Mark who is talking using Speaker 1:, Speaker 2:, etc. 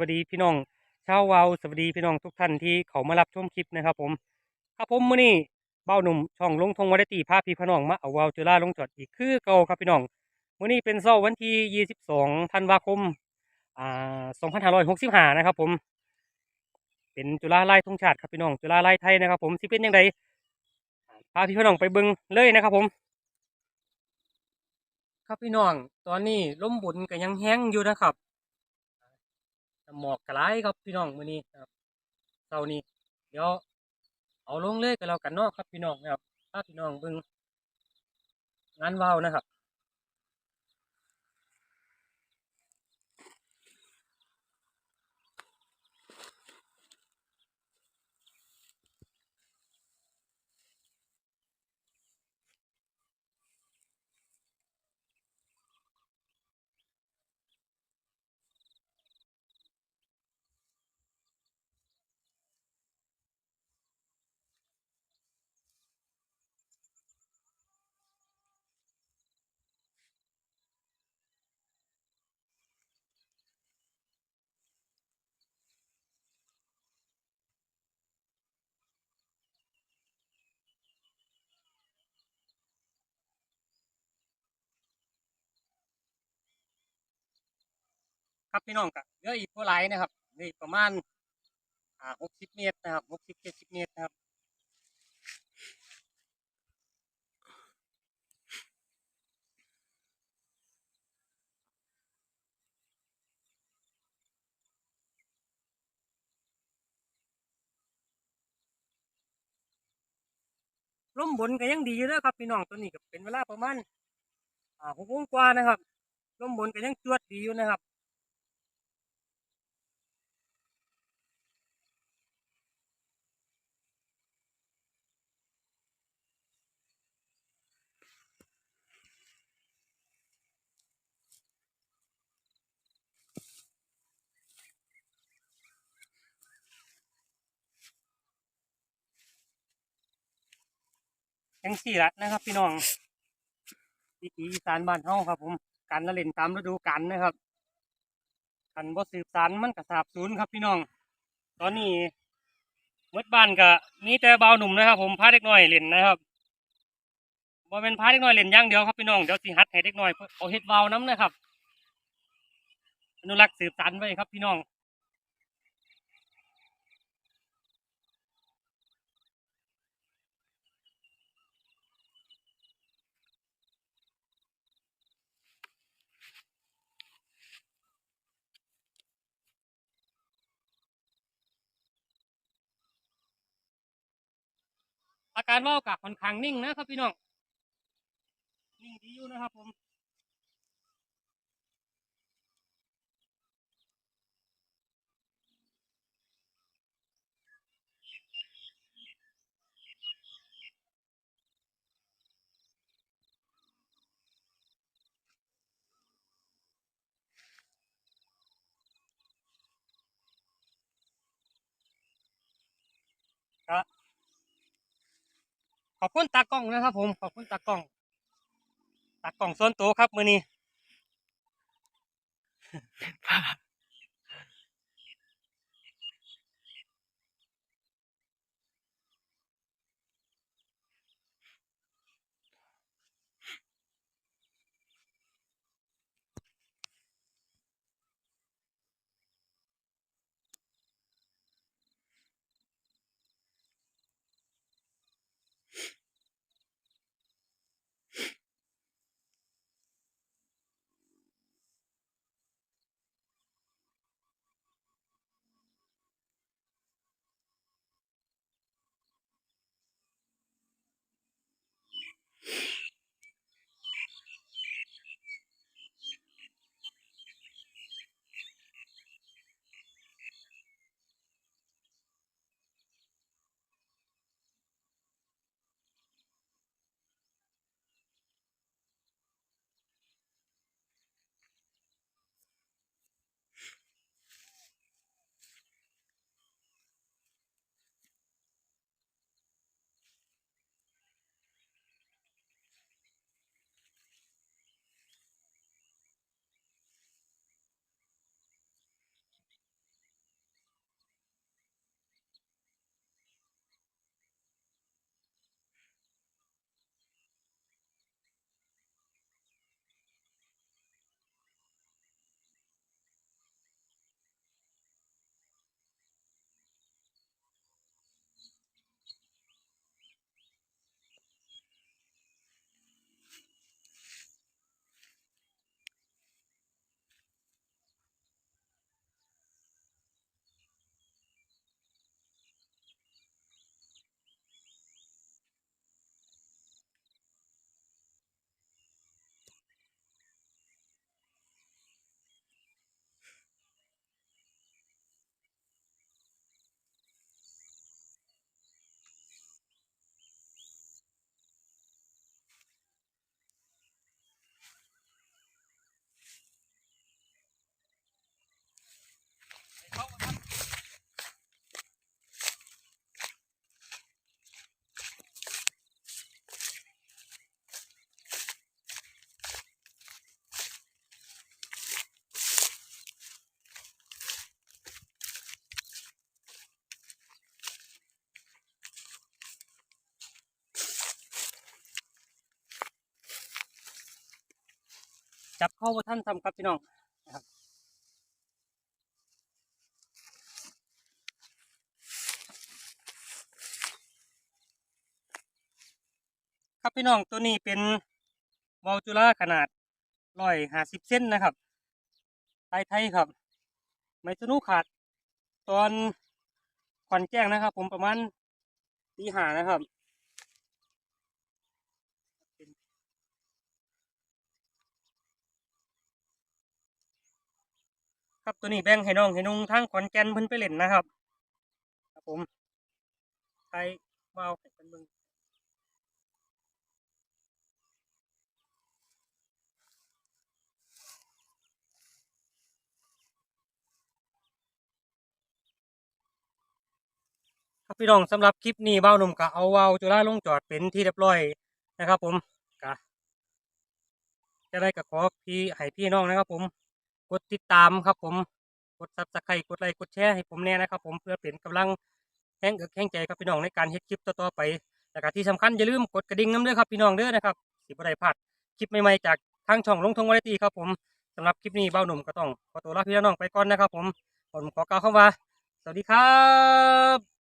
Speaker 1: วัสดีพี่น้องชาววาวสวัสดีพี่น้องทุกท่านที่เขามารับชมคลิปนะครับผมครับผมมื้อนี้เบ้าหนุ่มช่องลงทงวาไรตีพาพี่พี่น้องมาเอาวาวจุฬาลงจอดอีกคือเก่าครับพี่น้องมื้อนี้เป็นเช้าวันที่ 22ธันวาคมอ่า2565นะครับผม เป็นจุฬาไล่ทงชาติครับพี่น้องจุฬาไล่ไทยนะครับ ผมสิเป็นยังไงพาพี่พี่น้องไปเบิ่งเลยนะครับผมครับพี่น้อง ตอนนี้ลมบุญก็ยังแห้งอยู่นะครับ หมอกกระไรครับพี่น้องมื้อนี้ครับเท่านี้เดี๋ยวเอาลงเลยกันแล้วกันเนาะครับพี่น้องนะครับพาพี่น้องเบิ่งงานว่าวนะครับ ครับพี่น้องก็เหลืออีกเท่าไรนะครับเหลืออีกประมาณอ่าหกสิบเมตรนะครับหกสิบเจ็ดสิบเมตรนะครับลมบนก็ยังดีอยู่เด้อครับพี่น้องตัวนี้ก็เป็นเวลาประมาณอ่าหกโมงกว่านะครับลมบนก็ยังจวดดีอยู่นะครับ ยังสี่ละนะครับ พี่น้องวิถีอีสานบ้านเฮาครับ ผมการละเล่นตามฤดูกาลนะครับกันบ่สืบสานมันก็สาบสูญครับ พี่น้อง ตอนนี้มดบ้านก็มีแต่เบาหนุ่มนะครับ ผมพาเด็กน้อยเล่นนะครับบ่เป็นพาเด็กน้อยเล่นอย่างเดียวครับพี่น้องเดี๋ยวสิฮัดให้เด็กน้อยเอาเฮ็ดวาน้ำนะครับอนุรักษ์สืบสานไว้ครับพี่น้อง อาการว่าวกับค่อนข้างนิ่งนะครับพี่น้องนิ่งดีอยู่นะครับผมก็ ขอบคุณตากล้องนะครับ ผมขอบคุณตากล้องตากล้องส่วนตัวครับมือนี้ จับเข้าว่าท่านทำครับพี่น้องนะครับครับพี่น้องตัวนี้เป็นวอลจูล่าขนาดร้อยห้าสิบเซนนะครับไทยไทยครับ ไม่สนุขาดตอนขวัญแจ้งนะครับ ผมประมาณตีหานะครับ ครับตัวนี้แบ่งให้น้องให้นุ่งทั้งขอนแก่นเพิ่นไปเล่นนะครับ ครับผมใครว้าให้เพิ่นเบิ่งครับพี่น้องสำหรับคลิปนี้เบ้าหนุ่มก็เอาเว้าจุฬาลงจอดเป็นที่เรียบร้อยนะครับ ผมก็จะได้ก็ขอพี่ให้พี่น้องนะครับ ผม กดติดตามครับผมกดซับสไครต์กดไลค์กดแชร์ให้ผมแน่นะครับ ผมเพื่อเป็นกำลังแห่งแห่งใจกับพี่น้องในการเฮ็ดคลิปต่อๆไปแล้วก็ที่สำคัญอย่าลืมกดกระดิ่งน้ำเด้อครับพี่น้องเด้อนะครับสิบได้พลาดคลิปใหม่ๆจากทางช่องลงทงวาไรตี้ครับผมสำหรับคลิปนี้เบ้าหนุ่มก็ต้องขอตัวลาพี่น้องไปก่อนนะครับ ผมผมขอกล่าวคำว่า สวัสดีครับ